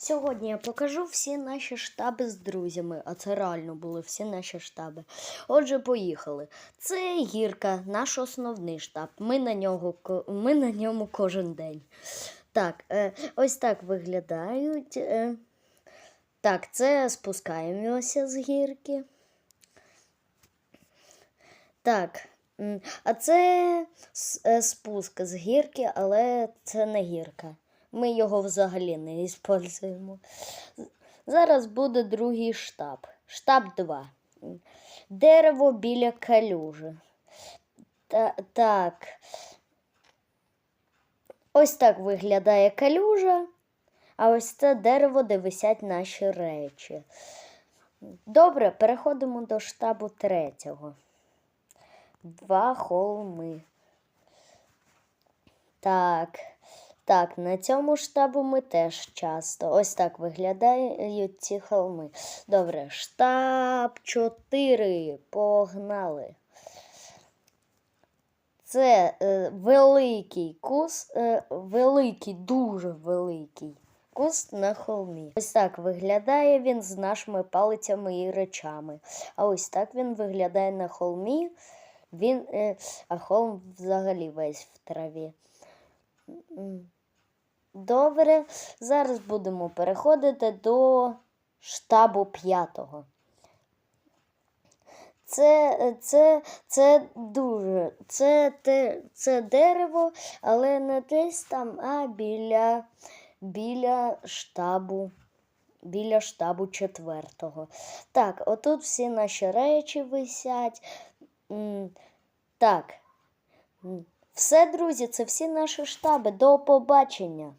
Сьогодні я покажу всі наші штаби з друзями, а це реально були всі наші штаби. Отже, поїхали. Це гірка, наш основний штаб. Ми на, нього, ми на ньому кожен день. Так, е, ось так виглядають. Е, так, це спускаємося з гірки. Так, а це е, спуск з гірки, але це не гірка. Ми його взагалі не використовуємо. Зараз буде другий штаб. Штаб 2. Дерево біля калюжі. Та, так. Ось так виглядає калюжа, а ось це дерево, де висять наші речі. Добре, переходимо до штабу третього. Два холми. Так. Так, на цьому штабу ми теж часто. Ось так виглядають ці холми. Добре, штаб 4. Погнали. Це е, великий куст, е, великий, дуже великий куст на холмі. Ось так виглядає він з нашими палицями і речами. А ось так він виглядає на холмі. Він, е, а холм взагалі весь в траві. Добре, зараз будемо переходити до штабу п'ятого. Це, це, це дуже, це, те, це дерево, але не десь там, а біля, біля штабу. Біля штабу четвертого. Так, отут всі наші речі висять. Так. Все, друзі, це всі наші штаби. До побачення.